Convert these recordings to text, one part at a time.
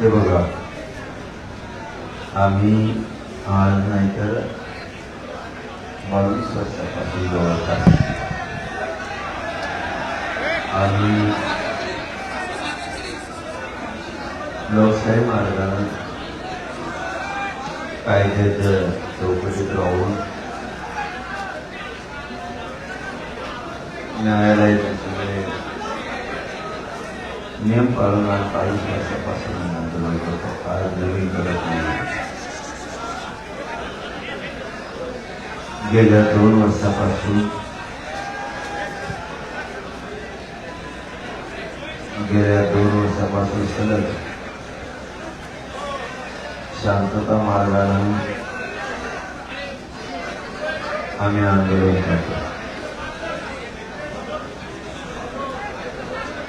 हे बघा. आम्ही आज नाही तर बावीस वर्षापासून जवळपास आम्ही लोकशाही मार्गानं कायद्यात चौकटीत राहून न्यायालयात नियम पाळून आज बावीस वर्षापासून मी आंदोलन करतो आज नवीन करत नाही गेल्या दोन वर्षापासून गेल्या दोन वर्षापासून सलग शांतता मार्गानं आम्ही आंदोलन करतो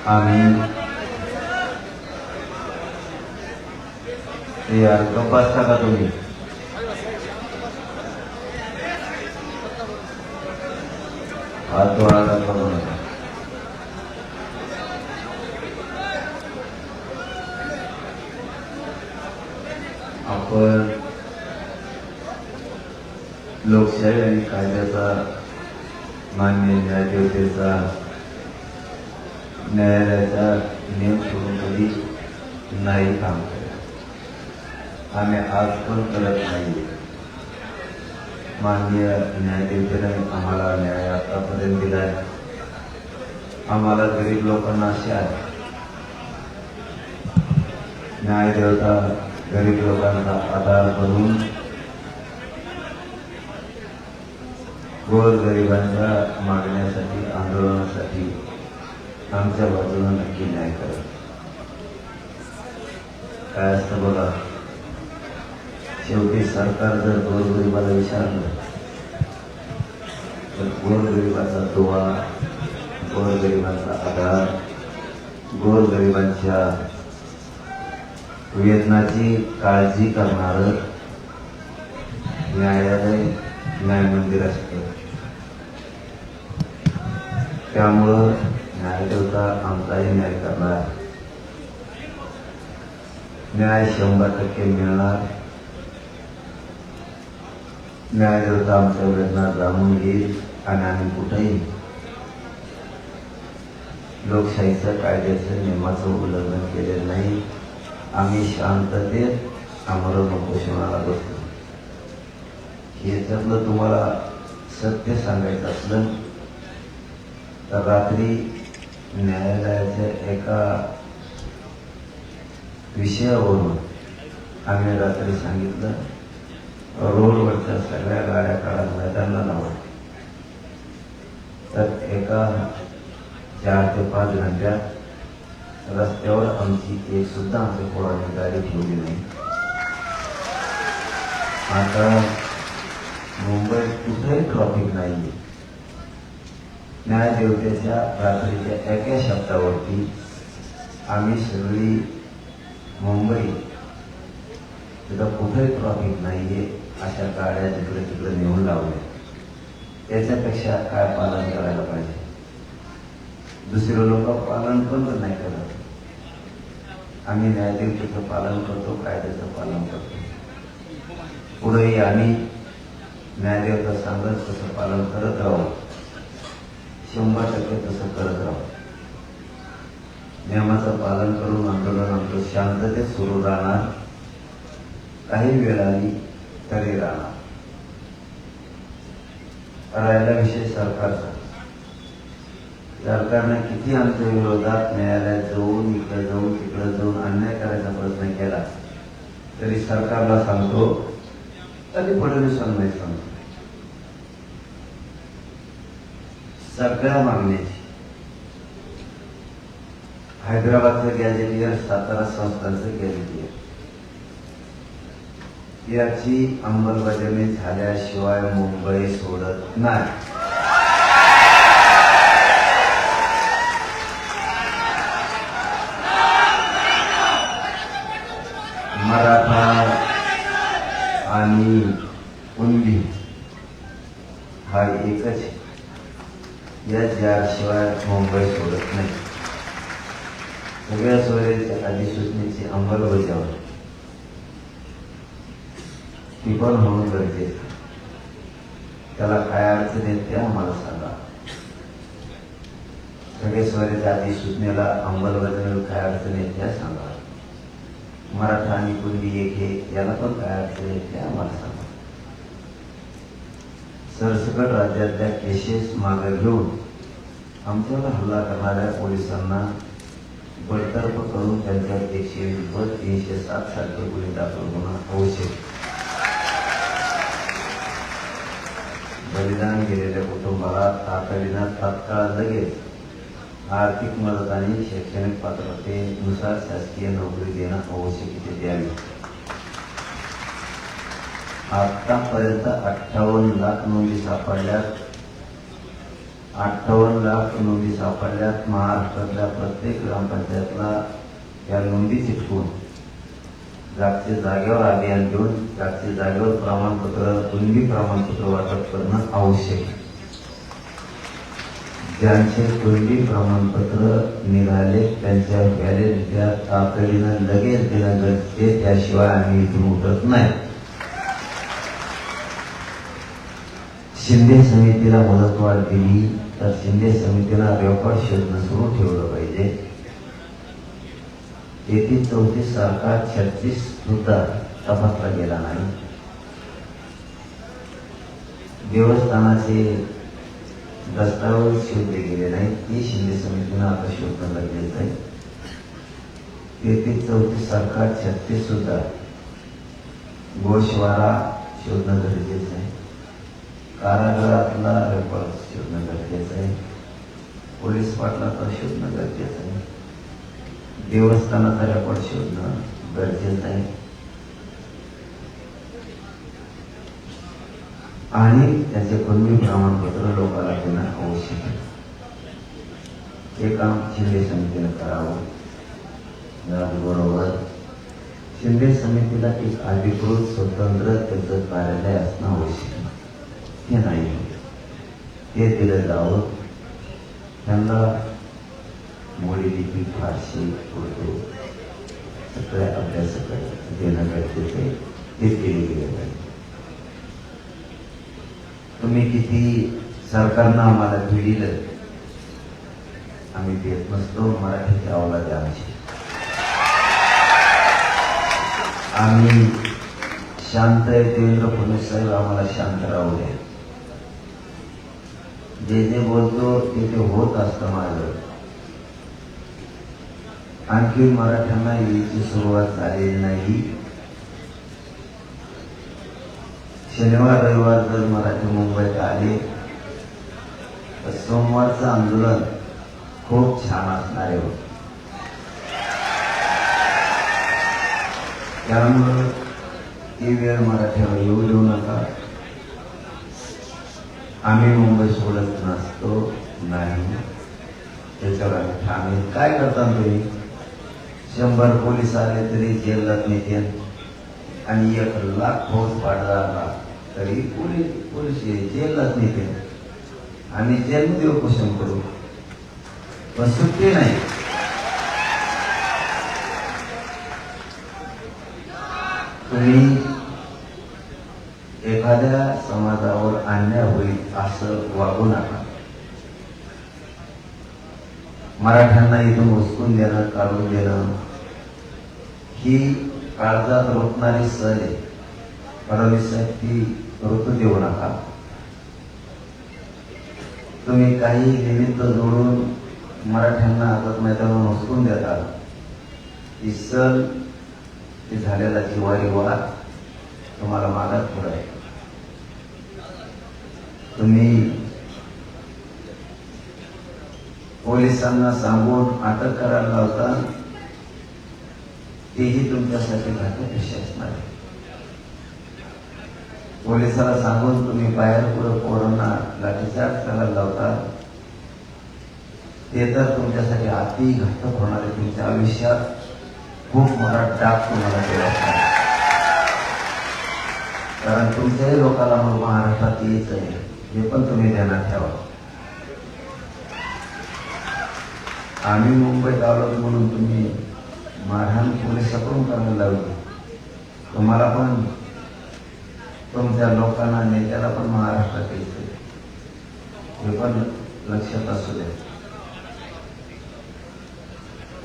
आम्ही ते यार गप्प असता का तुम्ही हात आपण लोकशाही आणि कायद्याचा मान्य न्यायदेवतेचा न्यायालयाचा नियम सोडून कधी नाही काम आम्ही आज पण करत नाही माननीय न्यायदेवतेने आम्हाला न्याय आतापर्यंत दिलाय. आम्हाला गरीब लोकांना असे आहे. न्यायदेवता गरीब लोकांचा आधार करून गोर गरिबांच्या मागण्यासाठी आंदोलनासाठी आमच्या बाजूला नक्की न्याय करत काय असतं बघा? शेवटी सरकार जर गोरगरिबाला विचारलं तर गोरगरिबाचा दुवा गोरगरिबांचा आधार गोरगरिबांच्या वेदनाची काळजी करणारं न्यायालय न्यायमंदिर असतं त्यामुळं न्यायदेवता आमचाही न्याय करणार. न्याय शंभर टक्के मिळणार. न्यायदेवता आमच्या वेदना जाणून घेईल आणि आम्ही कुठेही लोकशाहीचं कायद्याचं नियमाचं उल्लंघन केलेलं नाही. आम्ही शांततेत आमरण उपोषणाला बसतो याच्यातलं तुम्हाला सत्य सांगायचं असलं तर रात्री न्यायालयाच्या एका विषयावरून आम्ही रात्री सांगितलं रोडवरच्या सगळ्या गाड्या काढा मैदानाला लावा तर एका चार ते पाच घंट्यात रस्त्यावर आमची एक सुद्धा आमच्या कोणाची गाडी ठेवली नाही. आता मुंबईत कुठेही ट्रॉफिक नाही न्यायदेवतेच्या रात्रीच्या एका शब्दावरती आम्ही सगळी मुंबई तिथं कुठेही ट्रॉफिक नाहीये. अशा गाड्या तिकडे तिकडे नेऊन लावल्या त्याच्यापेक्षा काय पालन करायला पाहिजे? दुसरे लोक पालन पण नाही करत. आम्ही न्यायदेवतेचं पालन करतो कायद्याचं पालन करतो. पुढेही आम्ही न्यायदेवता सांगत तसं पालन करत राहू. शंभर टक्के तसं करत राहू. नियमाचं पालन करून आंदोलन आमचं शांततेत सुरू राहणार. काही वेळाने आली राहणार राहिला विषय सरकारचा. सरकारने किती आमच्या विरोधात न्यायालयात जाऊन इकडे जाऊन तिकडे जाऊन अन्याय करायचा प्रयत्न केला तरी सरकारला सांगतो तरी फडणवीसांना नाही सांगतो सगळ्या मागण्याची हैदराबादचं गॅजेटियर सातारा संस्थांचं गॅजेटियर याची अंमलबजावणी झाल्याशिवाय मुंबई सोडत नाही. मराठा आणि कुणबी हा एकच या ज्याशिवाय मुंबई सोडत नाही. सगळ्या सोयऱ्याच्या अधिसूचनेची अंमलबजावणी. निबल म्हणून होणं गरजेचं त्याला काय अडचण येत ते आम्हाला सांगा. सगळे सोयऱ्याच्या अधिसूचनेला अंमलबजावणीला काय अडचण येत त्या सांगा. मराठा आणि पूर्वी एक हे याला पण काय अडचण येत येते आम्हाला सांगा. सरसकट राज्यातल्या केसेस मागे घेऊन आमच्यावर हल्ला करणाऱ्या पोलिसांना बडतर्फ करून त्यांच्यावर एकशे वीस व तीनशे सात सारखे गुन्हे दाखल होणं आवश्यक बलिदान गेलेल्या कुटुंबाला तातडीनं तात्काळ लगेच आर्थिक मदत आणि शैक्षणिक पात्रतेनुसार शासकीय नोकरी देणं आवश्यकते द्यावी आतापर्यंत अठ्ठावन्न लाख नोंदी सापडल्यात अठ्ठावन्न लाख नोंदी सापडल्यात महाराष्ट्रातल्या प्रत्येक ग्रामपंचायतला या नोंदी चिटकून जागच्या जागेवर अभियान घेऊन जागच्या जागेवर प्रमाणपत्र कुणबी प्रमाणपत्र वाटप करणं आवश्यक आहे. ज्यांचे कुणबी प्रमाणपत्र निघाले त्यांच्या व्हॅलिडिट्या तातडीनं लगेच देणं गरजेचे त्याशिवाय आम्ही इथून उठत नाही. शिंदे समितीला मुदतवाढ दिली तर शिंदे समितीला रेकॉर्ड शोधणं सुरू ठेवलं पाहिजे. तेहतीस चौतीस सारखा छत्तीस सुद्धा तपासला गेला नाही. देवस्थानाचे दस्तावेज शिवले गेले नाही ती शिंदे समितीनं आता शोधणं गरजेचं आहे तेहतीस चौतीस सारखा छत्तीस सुद्धा गोशवारा शोधणं गरजेचं आहे. कारागृहातला रेकॉर्ड शोधणं गरजेचं आहे. पोलीस पाटलाचा शोधणं गरजेचं आहे. देवस्थानाचा रेकॉर्ड शोधणं गरजेचं आहे. आणि त्याचे कुणबी प्रमाणपत्र लोकांना देणं आवश्यक आहे. हे काम शिंदे समितीनं करावं. त्याचबरोबर शिंदे समितीला एक अधिकृत स्वतंत्र त्याचं कार्यालय असणं आवश्यक आहे. हे नाही. ते दिलं जावं. त्यांना मोडी लिपी फारशी उर्दू सगळ्या अभ्यासाकडे देणं गरजेचं आहे ते केले गेले पाहिजे तुम्ही किती सरकारनं आम्हाला भिडिलं आम्ही देत नसतो मराठीची अवलाद आहे आमची आम्ही शांत आहे देवेंद्र फडणवीस साहेब आम्हाला शांत राहू द्या जे जे बोलतो ते ते होत असतं माझं आणखी मराठ्यांना यायची सुरुवात झालेली नाही शनिवार रविवार जर मराठी मुंबईत आले तर सोमवारचं आंदोलन खूप छान असणार आहे. त्यामुळं ती वेळ मराठ्यावर येऊ देऊ नका. आम्ही मुंबई सोडत नसतो नाही. त्याच्यावर आम्ही काय करता तुम्ही? शंभर पोलीस आले तरी जेलात नेते आणि एक लाख फौज पाठवला तरी पोलीस पोलीस हे जेलात नेते आणि जेलमध्ये उपोषण करू. पण सुट्टी नाही. तुम्ही एखाद्या समाजावर अन्याय होईल असं वागू नका. मराठ्यांना इथून उचकून देणं काढून देणं ही काळजात रोखणारी सण आहे. फडणवीस साहेब ती रोखू देऊ नका. तुम्ही काही निमित्त जोडून मराठ्यांना आझाद मैदानावर उचकून देता. ही सण ते झालेला जिवारी वाद तुम्हाला मागात पुढे आहे. तुम्ही पोलिसांना सांगून अटक करायला लावता तेही तुमच्यासाठी घातक विषय असणार आहे. पोलिसाला सांगून तुम्ही बाहेर पुढे कोरोना लाठीचार्ज करायला लावता ते तर तुमच्यासाठी अति घातक होणार आहे. तुमच्या आयुष्यात खूप मोठा डाग तुम्हाला केला कारण तुमच्याही लोकांना मग महाराष्ट्रात यायचं आहे हे पण तुम्ही ध्यानात ठेवा. आम्ही मुंबईत आलो म्हणून तुम्ही मारहाण पोलिसाकडून करायला लावली. तुम्हाला पण तुमच्या लोकांना नेत्याला पण महाराष्ट्रात येते हे पण लक्षात असू द्या.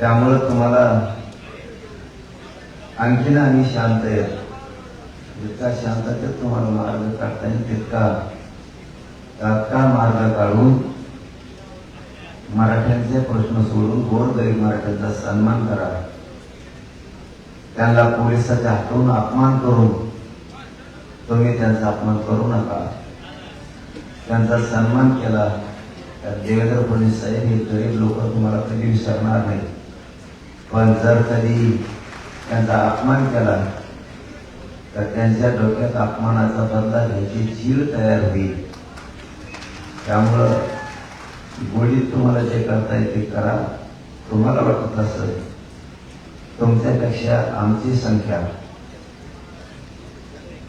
त्यामुळं तुम्हाला आणखीन आणि शांत येत जितका शांततेत तुम्हाला मार्ग काढता येईल तितका तात्काळ मार्ग काढून मराठ्यांचे प्रश्न सोडून गोरगरीब मराठ्यांचा सन्मान करा त्यांना पोलिसाच्या हातून अपमान करून तुम्ही त्यांचा अपमान करू नका. त्यांचा सन्मान केला तर देवेंद्र फडणवीस साहेब हे गरीब लोक तुम्हाला कधी विसरणार नाही पण जर कधी त्यांचा अपमान केला तर त्यांच्या डोक्यात अपमानाचा बदला घ्यायची चीड तयार होईल. त्यामुळं गोडीत तुम्हाला जे करता येते करा. तुम्हाला वाटत असेल तुमच्यापेक्षा आमची संख्या.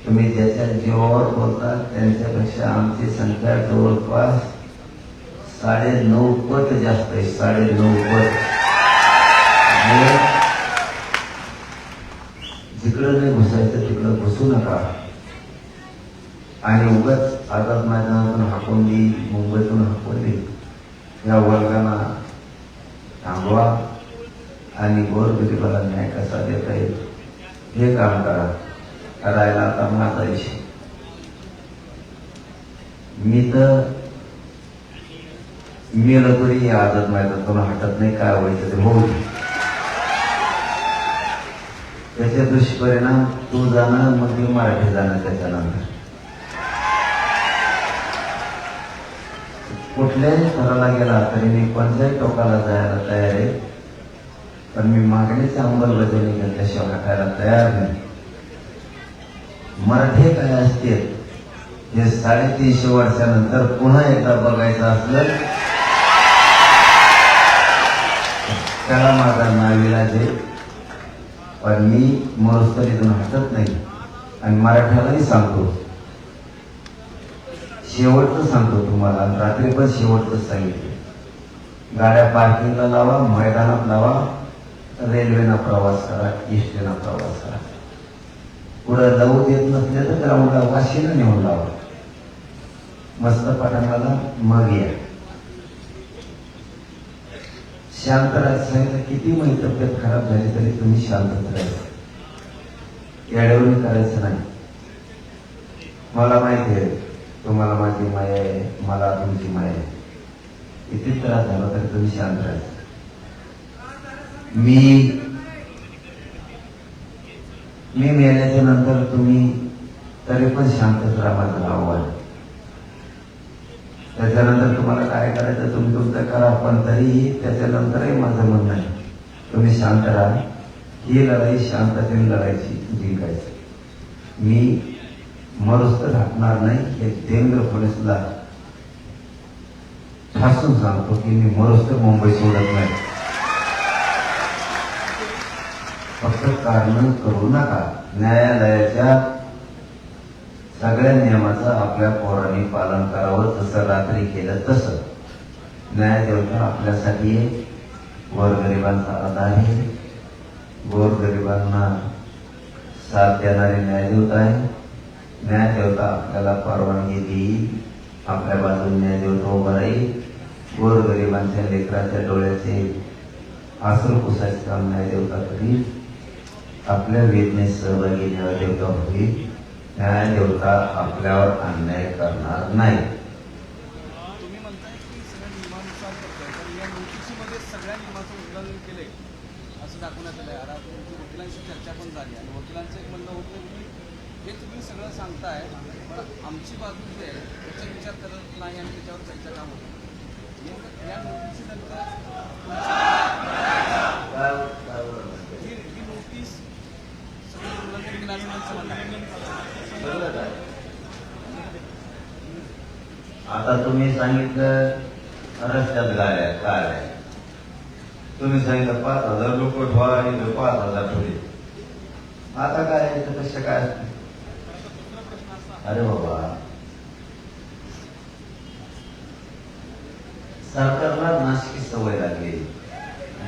तुम्ही ज्याच्या जीवावर बोलता त्यांच्यापेक्षा आमची संख्या जवळपास साडे नऊ पट जास्त आहे. साडे नऊ पट म्हणजे जिकडं नाही घुसायचं तिकडं घुसू नका. आणि उगाच आझाद मैदानातून हाकून मुंबईतून हाकून या वर्गांना थांबवा आणि गोरगरिबाला न्याय कसा देता येईल. हे काम करा. करायला आता माझा इशे मी तर मी तरी आदत नाही तर तुला हटत नाही काय व्हायचं ते होऊ त्याचे दुष्परिणाम तू जाणार मग मी मराठी जाणार त्याच्यानंतर. कुठल्याही स्तराला गेला तरी मी कोणत्याही टोकाला जायला तयार आहे. पण मी मागणीची अंमलबजावणी घेतल्याशिवाय हटायला तयार नाही. मराठी काय असते हे साडेतीनशे वर्षानंतर पुन्हा एकदा बघायचं असलं त्याला माझा नाविलाज आहे. पण मी मरुस्तरीतून हटत नाही. आणि मराठ्यालाही सांगतो. शेवटचं सांगतो तुम्हाला रात्री पण शेवटचं सांगितलं गाड्या पार्किंगला लावा मैदानात लावा रेल्वेना प्रवास करा एसटीनं प्रवास करा. पुढं जाऊ देत नसले तर ग्राउंडला वाशीनं नेऊन लावा. मस्त पटांगणाला मग या. शांत राहायचं किती माझी तब्येत खराब झाली तरी तुम्ही शांतच राहायचं येडवणी करायचं नाही. मला माहिती आहे. तुम्हाला माझी माया आहे मला तुमची माया आहे. किती त्रास झाला तरी तुम्ही शांत राहायचं मी मी मेल्याच्या नंतर तुम्ही तरी पण शांतच राहा माझं आव्हान त्याच्यानंतर तुम्हाला काय करायचं तुम्ही तुमचं करा पण तरीही त्याच्यानंतरही माझं म्हणणं आहे. तुम्ही शांत राहा. ही लढाई शांततेने लढायची जिंकायची. मी मरुस्त घातणार नाही हे देवेंद्र फडणवीसला ठासून सांगतो की मी मरुस्त मुंबई सोडत नाही. फक्त कारण करू नका. न्यायालयाच्या सगळ्या नियमाचं आपल्या पोरांनी पालन करावं जसं रात्री केलं तसं. न्यायदेवता आपल्यासाठी गोरगरिबांचा आधार आहे. गोरगरिबांना साथ देणारे न्यायदेवता आहे न्यायदेवता आपल्याला परवानगी देईल. आपल्या बाजूने न्यायदेवता उभा राहील. गोरगरिबांच्या लेकराच्या डोळ्याचे आसरू पुसायचं काम न्यायदेवता करील आपल्या वेदनेत सहभागी न्यायदेवता होईल म्हणजे न्यायदेवता आपल्यावर अन्याय करणार नाही. असं दाखवण्यात वकिलांशी चर्चा पण झाली आणि वकिलांचं एक म्हणणं होतं की हे तुम्ही सगळं सांगताय पण आमची बाजू जी आहे त्याचा विचार करत नाही आणि त्याच्यावर चर्चा का होत या नोटीसीनंतर ही नोटीस सगळं उल्लंघन सगळं काय आता तुम्ही सांगितलं रस्त्यात गाड्या आहे. तुम्ही सांगितलं पाच हजार लोक ठेवा आणि पाच हजार ठेवले आता काय याचं कशा काय असतं? अरे बाबा. सरकारला नाशिकी सवय लागली.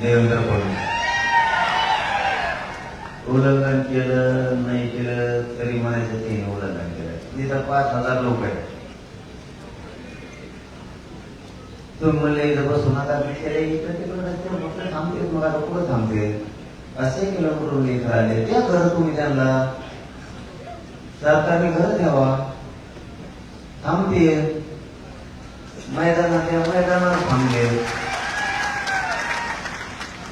देवेंद्र फडणवीस. उल्लंघन केलं नाही केलं तरी म्हणायचं ते उल्लंघन केलं. तिथं पाच हजार लोक आहेत. तुम्ही म्हणले इथं बसून आता मी केले इकडे तिकडे रस्ते फक्त थांबते मग आता कुठं थांबते असे किलोमीटर इथं आले. त्या घर तुम्ही त्यांना सरकारने घर द्यावा थांबते. मैदानात त्या मैदानावर थांबले.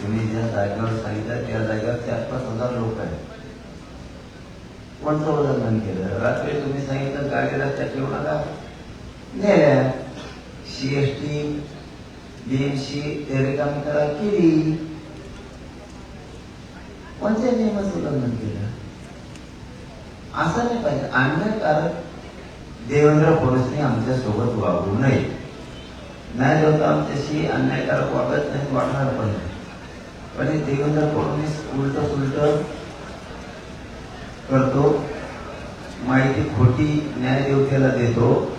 तुम्ही ज्या जागेवर सांगितलं त्या जागेवर चार पाच हजार लोक आहेत. कोणतं उल्लंघन केलं? रात्री तुम्ही सांगितलं गाडीला त्या ठेवू नका नेल्या. सीएसटी बीएमसी सी रिकामी करा केली. कोणत्या नियमाचं उल्लंघन केलं? असं नाही पाहिजे. अन्यायकारक देवेंद्र फडणवीसने आमच्यासोबत वागू नये. नाही होता आमच्याशी अन्यायकारक वागत नाही वाटणार पण नाही. पण देवेंद्र फडणवीस उलट सुलट करतो माहिती खोटी न्यायदेवतेला देतो.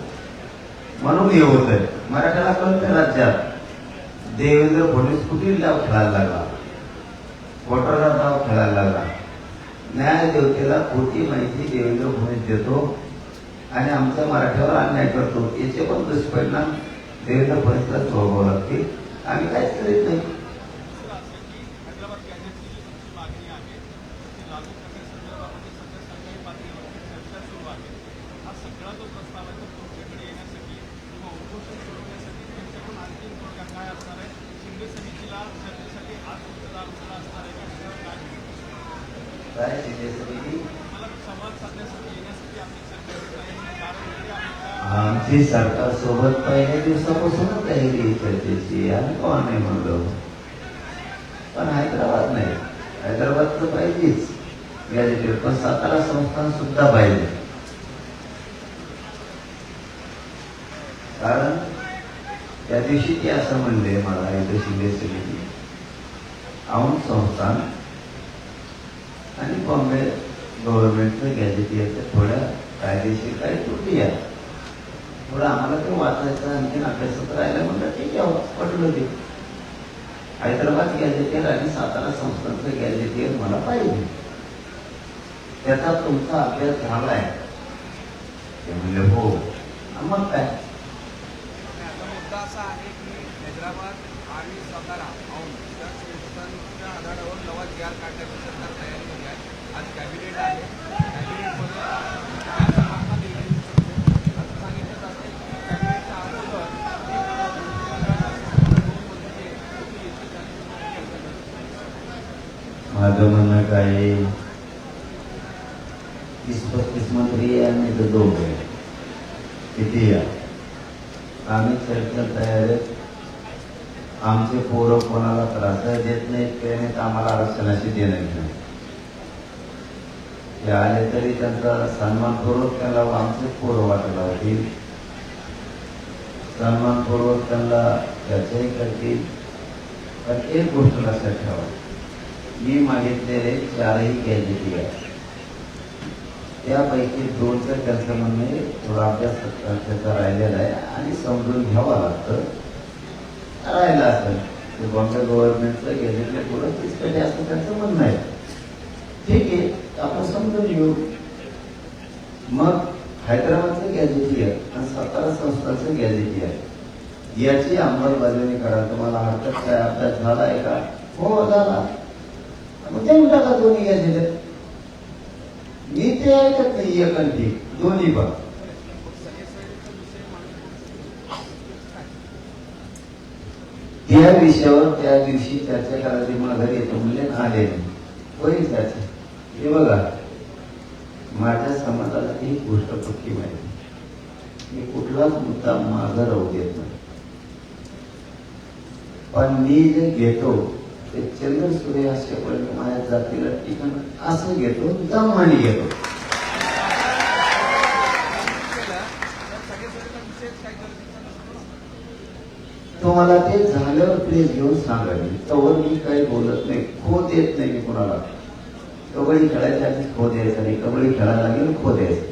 म्हणून हे होत आहे मराठ्याला कळतं राज्यात. देवेंद्र फडणवीस कुठे डाव खेळायला लागला. वोटरला डाव खेळायला लागला. न्यायदेवतेला खोटी माहिती देवेंद्र फडणवीस देतो. आणि आमच्या मराठ्यावर अन्याय करतो. याचे पण दुष्परिणाम देवेंद्र फडणवीसला भोगावं लागतील. आम्ही काहीच करीत नाही. असणार आहे समितीला चर्चेसाठी आज म्हणजे आम्ही आमची सरकार सोबत पहिल्या दिवसापासूनच तयारी चर्चेची आम्ही कोण नाही म्हणलो पण हैदराबाद नाही. हैदराबाद तर पाहिजेच. गॅजेटेड पण सातारा संस्थान सुद्धा पाहिजे. कारण त्या दिवशी ते असं म्हणले मला इथं शिंदे समिती औंध संस्थान आणि बॉम्बे गव्हर्नमेंटचं गॅजेटियरच्या थोड्या कायदेशीर काही त्रुटी आहेत. थोडं आम्हाला ते वाचायचं आणखीन अभ्यासात राहिलं म्हणलं ठीक आहे हो, पटलं ते. हैदराबाद गॅजेटियर आणि सातारा संस्थांचं गॅजेटियर मला पाहिजे. त्याचा तुमचा अभ्यास झालाय ते म्हणले हो. मग काय? मुद्दा असा आहे की हैदराबाद आणि सातारा आधारावर नवा जी आर काढण्याची माझं म्हणणं काय तीस पस्तीस मंत्री आणि तर दोन आहे. किती या आम्ही चर्चा तयार आहेत. आमचे पोरं कोणाला त्रास देत नाहीत त्याने आम्हाला आरक्षणाशी देणार नाही ते आले तरी त्यांचा सन्मानपूर्वक त्यांना आमचे पोरं वाटायला होतील सन्मानपूर्वक त्यांना चर्चाही करतील. पण एक गोष्ट लक्षात ठेवा. मी मागितलेले चारही गॅजेटी आहे त्यापैकी दोनच्या त्यांचं म्हणणे थोडा अभ्यास त्याचा राहिलेला आहे आणि समजून घ्यावं लागतं. राहिलं असेल ते बॉम्बे गव्हर्नमेंटचं गॅजेटले पुढं तीस पेटे असं त्यांचं म्हणणं आहे. ठीक आहे आपण समजून घेऊ मग हैदराबादचं गॅजेटी आहे आणि सातारा संस्थांचं गॅजेटी आहे. याची अंमलबजावणी करा. तुम्हाला हरकत काय? अभ्यास झाला आहे का? हो झाला. मग देऊन टाका दोन्ही गॅजेट मी ते ऐकत नाही एकंठी दोन्ही पण. त्या विषयावर त्या दिवशी चर्चा करायची माघारी येतो. म्हणजे आले नाही. होईल त्याचे हे बघा. माझ्या समाजाला ही गोष्ट पक्की माहिती मी कुठलाच मुद्दा मागं राहू देत नाही. पण मी जे घेतो ते चंद्र सूर्य असेपर्यंत माझ्या जातीला ठिकाण असं घेतो दमाने घेतो. तुम्हाला ते झाल्यावर प्लीज घेऊन सांगा. मी तवर मी काही बोलत नाही. खो देत नाही मी कोणाला. कबड्डी खेळायच्या आधी खो द्यायचा नाही. कबड्डी खेळायला लागेल खो द्यायचं.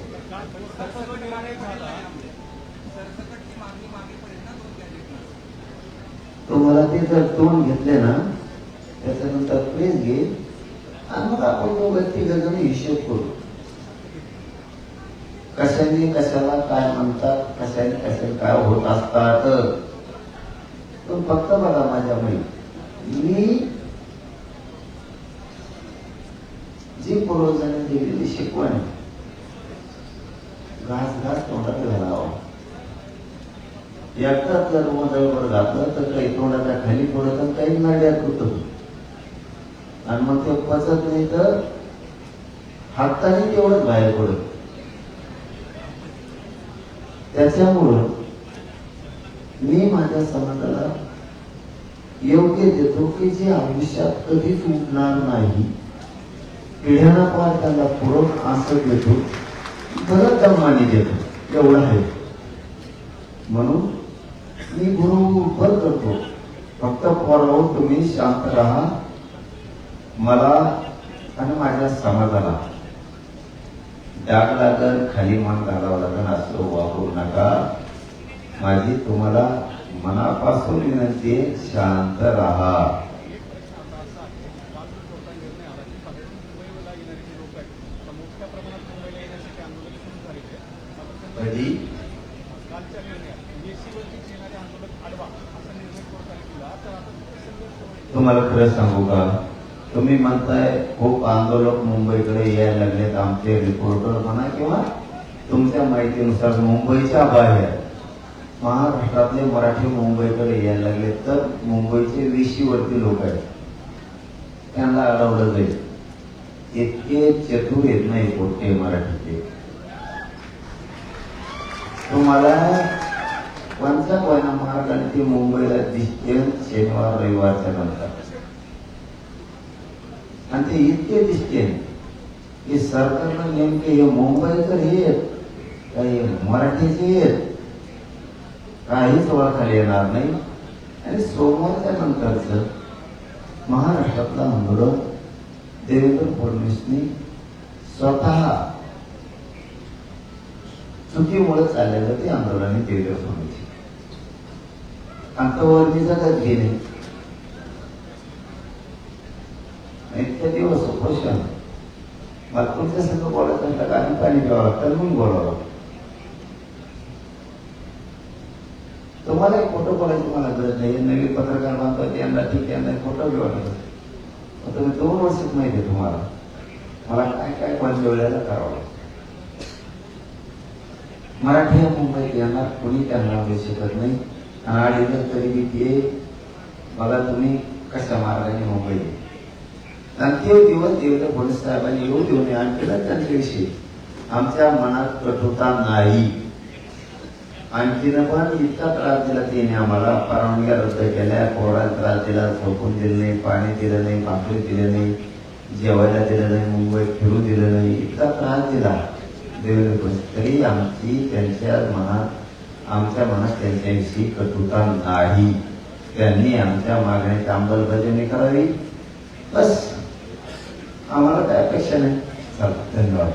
तो मला ते जर तोंड घेतले ना त्याच्यानंतर प्लीज घे. आणि मग आपण दोघं तिघजण हिशोब करू. कशाने कशाला काय म्हणतात कशाने कशाने काय होत असतात. पण फक्त बघा माझ्या मुली मी जी पूर्वजांनी दिलेली शिकवण घास घास तोंडात घालावा. एकटाच जर मोदळवर घातलं तर काही तोंडाच्या खाली पडत आणि काही नाड्यात होत आणि मग ते पचत नाही तर हाताने तेवढंच बाहेर पडत. त्याच्यामुळं मी माझ्या समाजाला योग्य देतो की जे आयुष्यात कधीच उठणार नाही. पिढ्याला पार त्याला पूरक असं देतो बरं दमाने देतो एवढं आहे. म्हणून मी बरोबर करतो. फक्त पोराव तुम्ही शांत राहा. मला आणि माझ्या समाजाला डाग लागल खाली मान घालावं लागल असं वापरू नका. माझी तुम्हाला मनापासून विनंती शांत राहा मोठ्या प्रमाणात मुंबईला येण्यासाठी आंदोलन सुरू झालेले आहे. कधी कालच्या निर्णयात एसीवरती येणारे आंदोलन अडवा असा निर्णय कोर्टाने दिला तर आता तुमचे संघर्ष होईल. तुम्हाला खरं सांगू का? तुम्ही म्हणताय खूप आंदोलक मुंबईकडे यायला लागलेत आमचे रिपोर्टर म्हणा किंवा तुमच्या माहितीनुसार मुंबईच्या बाहेर. महाराष्ट्रातले मराठी मुंबईकडे यायला लागले तर मुंबईचे विशीवरती लोक आहेत. त्यांना अडवलं जाईल. इतके चतुर येत नाही कोणते मराठीचे तुम्हाला महाराष्ट आणि ते मुंबईला दिसते शनिवार रविवारच्या नंतर आणि ते इतके दिसते. की सरकारनं नेमके हे मुंबईकर येत काही मराठीचे येत काहीच ओळखायला येणार नाही. आणि सोमवारच्या नंतरच महाराष्ट्रातलं आंदोलन देवेंद्र फडणवीसनी स्वतः चुकीमुळे चाललेलं ते आंदोलन देवेंद्र फडणवीस अंतवर्णी जगत गेले. इतके दिवस उपोषण मला संघ बोलत बोलायचं म्हटलं आणि पाणी द्यावं लागतं म्हणून बोलावं. लागतं. तुम्हाला एक खोटं बोलायची मला गरज नाही. नवीन पत्रकार बांधतो यांना ठीक यांना फोटो बी वाटत तुम्ही दोन वर्षात माहिती आहे तुम्हाला. मला काय काय कोणत्या वेळेला करावं लागतं. मराठी या मुंबईत येणार कोणी त्यांना वेळ शकत नाही. आणि आडीलं तरी मी ते बघा तुम्ही कशा मार्गाने मुंबई आणि ते दिवस देवेंद्र फडणवीस साहेबांनी येऊ देऊ नये आणखीनच त्यांच्याविषयी आमच्या मनात कठोरता नाही. आणखीन पण इतका त्रास दिला त्याने आम्हाला. परवानग्या रद्द केल्या कोरडा त्रास दिला झोपून दिलं नाही पाणी दिलं नाही भाकरी दिलं नाही जेवायला दिलं नाही मुंबईत फिरू दिलं नाही. इतका त्रास दिला. तरी आमची त्यांच्या मनात आमच्या मनात त्यांच्याविषयी कटुता नाही. त्यांनी आमच्या मागण्याची अंमलबजावणी करावी बस. आम्हाला काय अपेक्षा नाही. चला धन्यवाद.